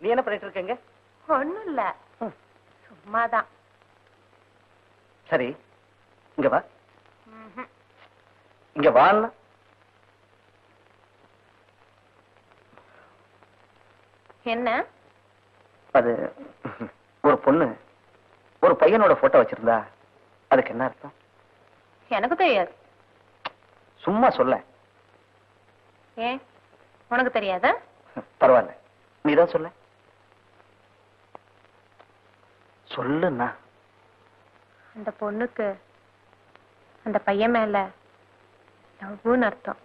நீ என்ன பண்ணிட்டு இருக்கீங்க? ஒண்ணும் இல்ல சும்மாதான். சரி இங்க வா. இங்க வான்னா என்ன? அது ஒரு பொண்ணு ஒரு பையனோட போட்டோ வச்சிருந்தா அதுக்கு என்ன அர்த்தம்? எனக்கு தெரியாது. சும்மா சொல்ல. ஏன்? உனக்கு தெரியாதா? பரவாயில்ல. நீதான் சொல்ல. சொல்லுண்ணா. அந்த பொண்ணுக்கு அந்த பையன் மேல லவ்னு அர்த்தம்.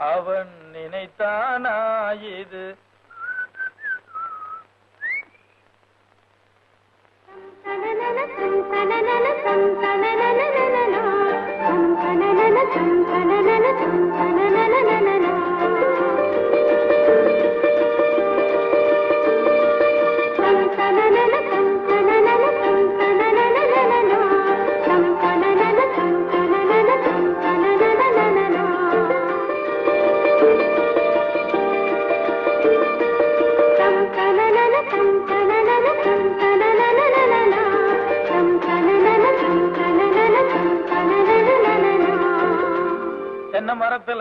அவன் நினைத்தானா இது தென்னை மரத்துல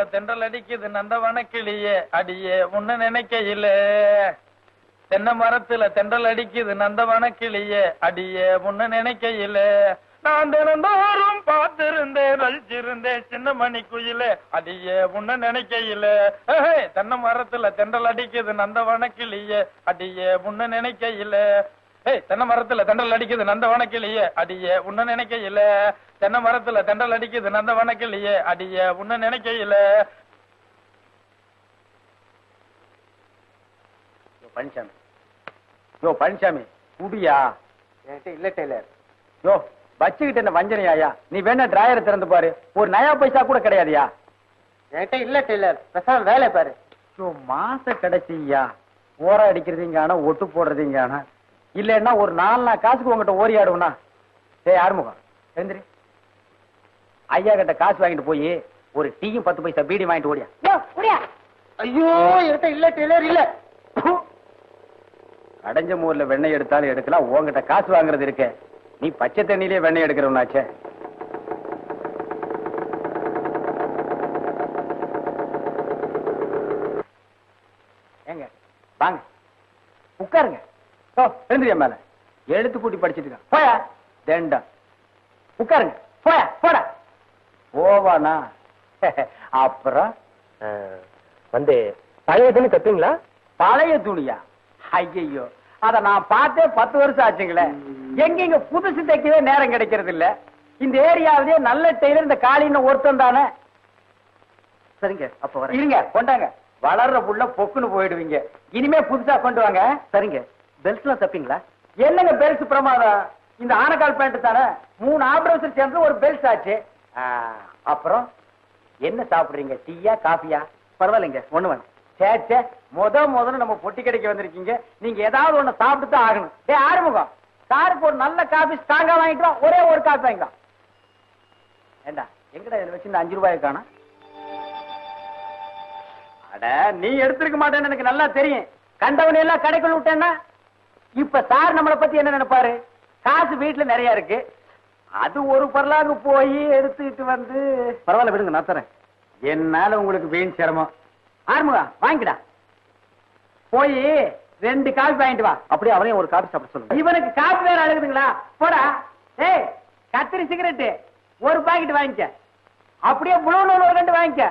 தென்றல் அடிக்குது நந்தவன கிளியே அடியே உன்ன நினைக்கையில. தென்னை மரத்துல தென்றல் அடிக்குது நந்தவன கிளியே அடியே உன்ன நினைக்கையில. நான் தினந்தோறும் பார்த்திருந்தேன் ரசிச்சிருந்தேன் சின்ன மணி குயில. அடியே முன்ன நினைக்கையில. தென்னை மரத்துல தென்றல் அடிக்குது நந்தவன கிளியே அடியே முன்ன நினைக்கையில. ஏய் தென்னை மரத்துல தென்றல் அடிக்குது நந்தவன கிளியே அடியே உன்ன நினைக்கையில. தென்னை மரத்துல தென்றல் அடிக்குது நந்தவன கிளியே அடியே உன்ன நினைக்கையில. யோ பழனிசாமி யோ பழனிசாமி குடியா? என்கிட்ட இல்ல டெய்லர். யோ வச்சுக்கிட்டு என்ன வஞ்சனையாயா? நீ வேணா டிராயரை திறந்து பாரு. ஒரு நயா பைசா கூட கிடையாதுயா? என்கிட்ட இல்ல டெய்லர். பேசாம வேலை பாரு. யோ மாச கிடைச்சியா ஓர அடிக்கிறதுங்கான ஒட்டு போடுறதுங்கான இல்லைன்னா ஒரு நாலு நாள் காசுக்கு உங்ககிட்ட ஓரி ஆடுவனா ஏய் ஆறுமுகம் எழுந்திரி. ஐயா கிட்ட காசு வாங்கிட்டு போய் ஒரு டீயும் பத்து பைசா பீடி வாங்கிட்டு ஓடியா. ஐயோ என்கிட்ட இல்ல டெய்லர் இல்ல. கடைஞ்ச மூர்ல வெண்ணெய் எடுத்தாலும் எடுக்கலாம் உன்கிட்ட காசு வாங்குறது இருக்க. நீ பச்சை தண்ணியிலே வெண்ணெய் எடுக்கிறவனாச்சே. ஏங்க வாங்க. உட்காருங்க. எழுந்திரியா மேல. எழுத்து கூட்டி படிச்சிட்டு போயா? தேண்டா. உட்காருங்க. போயா? போடா. போவானா? அப்புறம்? வந்து பழைய துணி தப்பீங்களா? பழைய துணியா? ஐயையோ. அத நான் பார்த்தே பத்து வருஷம் ஆச்சுங்களே. எங்க இங்க புதுசு தைக்கவே நேரம் கிடைக்கிறது இல்ல இந்த ஏரியாவிலேயே நல்ல டெய்லர் இந்த காளின்னு ஒருத்தன் தானே. சரிங்க அப்ப வரேன். இருங்க கொண்டாங்க. வளர்ற புள்ள பொக்குன்னு போயிடுவீங்க. இனிமே புதுசா கொண்டு வாங்க. சரிங்க. பெல்ட் தப்பிங்களா? என்னங்க பெல்ட் பிரமாதம்? இந்த ஆனக்கால் பேண்ட் தானே? மூணு ஆபரேஷன் சேர்ந்து ஒரு பெல்ட் ஆச்சு. அப்புறம்? என்ன சாப்பிடுறீங்க? டீயா காஃபியா? பரவாயில்லைங்க ஒண்ணு வேணும். சே சே முத முதல்ல நம்ம பொட்டி கடைக்கு வந்திருக்கீங்க. நீங்க ஏதாவது ஒண்ணு சாப்பிட்டு தான் ஆகணும். டே ஆறுமுகம். சாருக்கு ஒரு நல்ல காஃபி ஸ்ட்ராங்கா வாங்கிக்கலாம். ஒரே ஒரு காஃபி வாங்கிக்கலாம். ஏண்டா எங்கடா இதுல வச்சு இந்த அஞ்சு ரூபாய் காணும்? அட நீ எடுத்திருக்க மாட்டேன்னு எனக்கு நல்லா தெரியும். கண்டவனை எல்லாம் கடைக்குள்ள விட்டேன்னா? இப்ப சார் நம்மளை பத்தி என்ன நினைப்பாரு? காசு வீட்டுல நிறைய இருக்கு. அது ஒரு பரலாங்க போய் எடுத்துக்கிட்டு வந்து பரவாயில்ல விடுங்க நான் தரேன். என்னால உங்களுக்கு வீண் சிரமம். ஆறுமுகா வாங்கிடா போய் ரெண்டு காபி வாங்கிட்டு வா. அப்படியே அவரையும் ஒரு காபி சாப்பிட சொல்லுங்க. இவனுக்கு காபி வேற அழுகுதுங்களா? போடா. ஏய் கத்திரி சிகரெட் ஒரு பாக்கெட் வாங்கிக்க. அப்படியே புளூ நூல் ஒரு ரெண்டு வாங்கிக்க.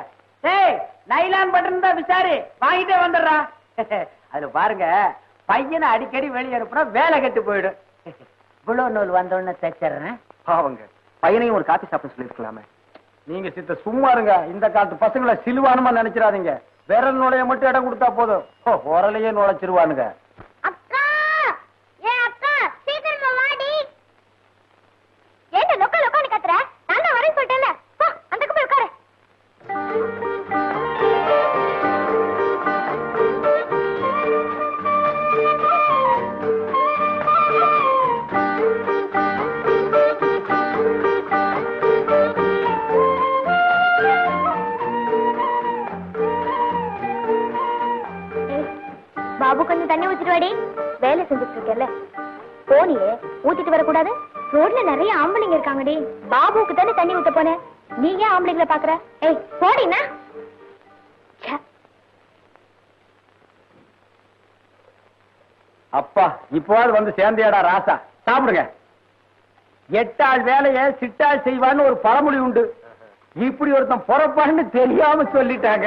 ஏய் நைலான் பட்டன் தான் விசாரி. வாங்கிட்டே வந்துடுறா. அதுல பாருங்க பையனை அடிக்கடி வெளியே அனுப்புனா வேலை கெட்டு போயிடும். புளூ நூல் வந்தோடனே தைச்சிடுறேன் பாவங்க பையனையும் ஒரு காப்பி சாப்பிட சொல்லிருக்கலாமே நீங்க சித்த சும்மா இருங்க இந்த காலத்து பசங்களை சிலுவானுமா நினைச்சிடாதீங்க. விரல் நுழைய மட்டும் இடம் கொடுத்தா போதும். ஓ, உரலையே நுழைச்சிருவானுங்க. செஞ்சுட்டு இருக்கேன்ல போனியே ஊத்திட்டு வரக்கூடாது? ரோட்ல நிறைய ஆம்பளைங்க இருக்காங்கடி. பாபுக்கு தானே தண்ணி ஊத்த போனேன் நீ ஏன் ஆம்பளைங்களை பாக்குற? ஏய் போடினா அப்பா இப்போது வந்து சேர்ந்தியாடா ராசா. சாப்பிடுங்க. எட்டாள் வேலைய சிட்டாள் செய்வான்னு ஒரு பழமொழி உண்டு. இப்படி ஒருத்தன் பொறப்பான்னு தெரியாம சொல்லிட்டாங்க.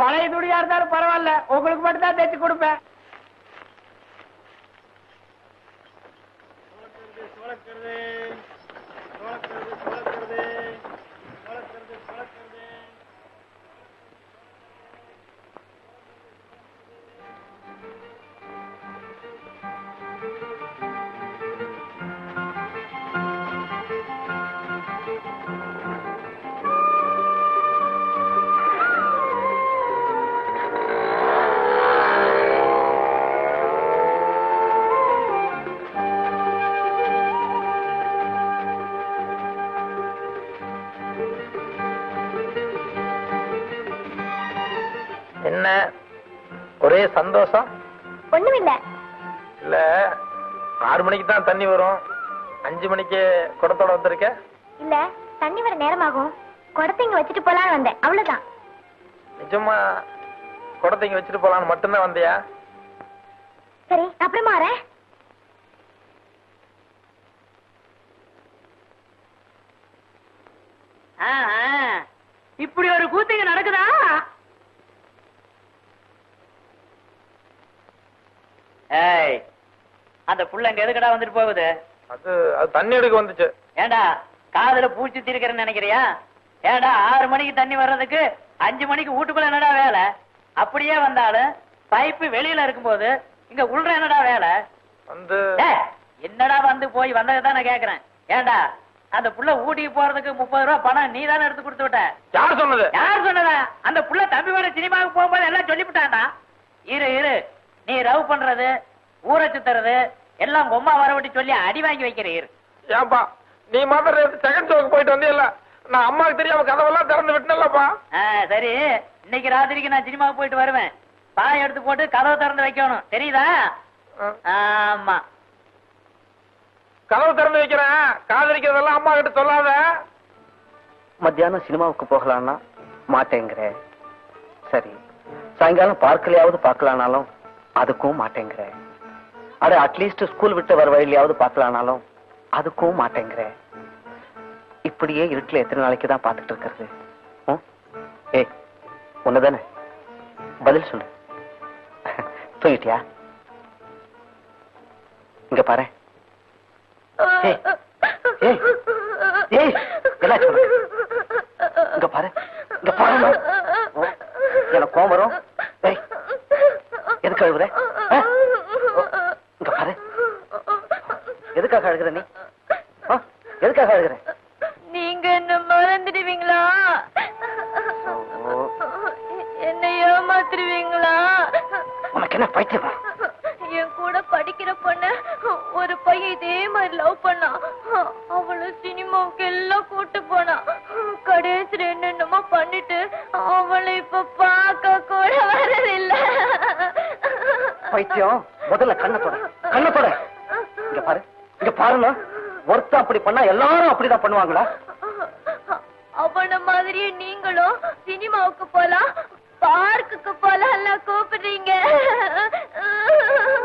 பழைய துடியா இருந்தாலும் பரவாயில்ல. உங்களுக்கு மட்டும்தான் தைச்சு கொடுப்பேன். என்ன? ஒரே சந்தோஷம்? ஒண்ணுமில்ல. இல்ல ஆறு மணிக்கு தான் தண்ணி வரும். அஞ்சு மணிக்கு குடத்தோட வந்திருக்க? இல்ல தண்ணி வர நேரமாகும். குடத்தை இங்க வச்சுட்டு போலான்னு வந்தேன். அவ்வளவுதான். நிஜமா குடத்தை இங்க வச்சுட்டு போலான்னு மட்டும்தான் வந்தியா? சரி அப்புறமா வரேன். இப்படி ஒரு கூத்துங்க நடக்குதா ஏய் அந்த புள்ள இங்க எதுக்கடா வந்துட்டு போகுது? அது அது தண்ணி எடுக்க வந்துச்சு. ஏண்டா காதுல பூச்சி திருக்கிறேன்னு நினைக்கிறியா? ஏண்டா ஆறு மணிக்கு தண்ணி வர்றதுக்கு அஞ்சு மணிக்கு வீட்டுக்குள்ள என்னடா வேலை? அப்படியே வந்தாலும் பைப்பு வெளியில இருக்கும்போது இங்க உள்ள என்னடா வேலை? வந்து என்னடா வந்து போய் வந்ததை நான் கேக்குறேன். ஏண்டா அந்த புள்ள ஊட்டிக்கு போறதுக்கு முப்பது ரூபா பணம் நீ தானே எடுத்து கொடுத்து விட்ட? யார் சொன்னது? யார் சொன்னதா? அந்த புள்ள தம்பி வர சினிமாவுக்கு போகும்போது எல்லாம் சொல்லிவிட்டான்டா. இரு இரு நீ ரவ் பண்றது ஊரை சுத்துறது எல்லாம் உங்க அம்மா வரவிட்டு சொல்லி அடி வாங்கி வைக்கிற இரு ஏன்பா நீ மாத்திரம் செகண்ட் ஷோக்கு போயிட்டு வந்தியல்ல நான் அம்மாவுக்கு தெரியாம கதவெல்லாம் திறந்து விட்டனல்லப்பா சரி. இன்னைக்கு ராத்திரிக்கு நான் சினிமாவுக்கு போயிட்டு வருவேன். பாய் எடுத்து போட்டு கதவை திறந்து வைக்கணும். தெரியுதா? ஆமா. கதவு திறந்து வைக்கிறேன். காதலிக்கிறதெல்லாம் அம்மா கிட்ட சொல்லாத. மத்தியானம் சினிமாவுக்கு போகலான்னா மாட்டேங்கிற. சரி சாயங்காலம் பார்க்கலையாவது பார்க்கலானாலும் அதுக்கும் மாட்டேங்கிற. அட அட்லீஸ்ட் ஸ்கூல் விட்டு வர வழியிலையாவது பார்க்கலானாலும் அதுக்கும் மாட்டேங்கிறேன் இப்படியே இருட்டில் எத்தனை நாளைக்கு தான் பார்த்துட்டு இருக்கிறது? ஏ ஏய் ஒண்ணுதானே? பதில் சொல்லு. தூங்கிட்டியா? இங்க பாரு. இங்க பாரு. இங்க பாரு எனக்கு கோவம் வரும். எதுக்கு அழுகுற ஆ? இங்க பாரு எதுக்காக அழுகுற நீ? எதுக்காக அழுகுற? நீங்க என்ன மறந்துடுவீங்களா. என்ன ஏமாத்துருவீங்களா உனக்கு என்ன பைத்தியமா? என் கூட படிக்கிற பொண்ண ஒரு பையன் இதே மாதிரி லவ் பண்ணான் அவளை சினிமாவுக்கு எல்லாம் கூட்டு போனா கடைசியில் என்னென்னமோ பண்ணிட்டு அவளை இப்ப பார்க்க கூட வரதில்லை பைத்தியம் முதல்ல கண்ணை தொட இங்க பாருங்க ஒருத்தன் அப்படி பண்ணா எல்லாரும் அப்படிதான் பண்ணுவாங்களா? அவன மாதிரியே நீங்களும் சினிமாவுக்கு போலாம் பார்க்குக்கு போலாம் கூப்பிடுறீங்க.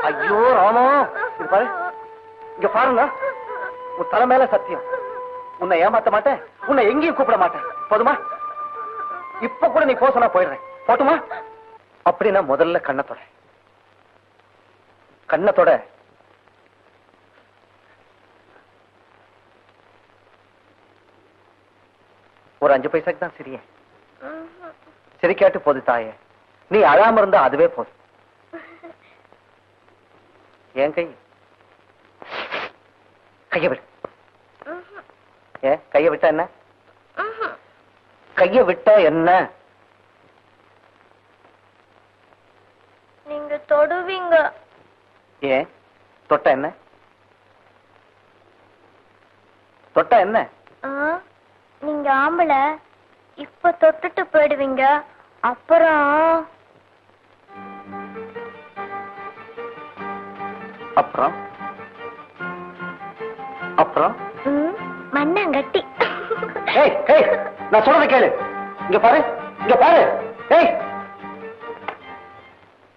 ஐயோ ராமா இங்க பாரு. இங்க பாருங்க. உன் தலை மேல சத்தியம். உன்னை ஏமாத்த மாட்டேன் உன்னை எங்கேயும் கூப்பிட மாட்டேன். போதுமா? இப்ப கூட நீ போ சொன்னா போயிடுறேன். போட்டுமா? அப்படின்னா முதல்ல கண்ணத்தோட. கண்ணத்தோட ஒரு அஞ்சு பைசாக்கு தான் சிரியே. சிரிக்காட்டு போது தாயே. நீ அழாம இருந்தா அதுவே போதும். என் கை? கைய விடு. ஏ கைய விட்டா என்ன? கைய விட்டா என்ன? நீங்க தொடுவீங்க. ஏன் தொட்டா என்ன? தொட்டா என்ன? நீங்க ஆம்பளை இப்ப தொட்டுட்டு போயிடுவீங்க. அப்புறம் அப்புறம்? அப்புறம்? மண்ணாங்கட்டி. நான் சொல்றத கேளு. இங்க பாரு இங்க பாரு. ஏய்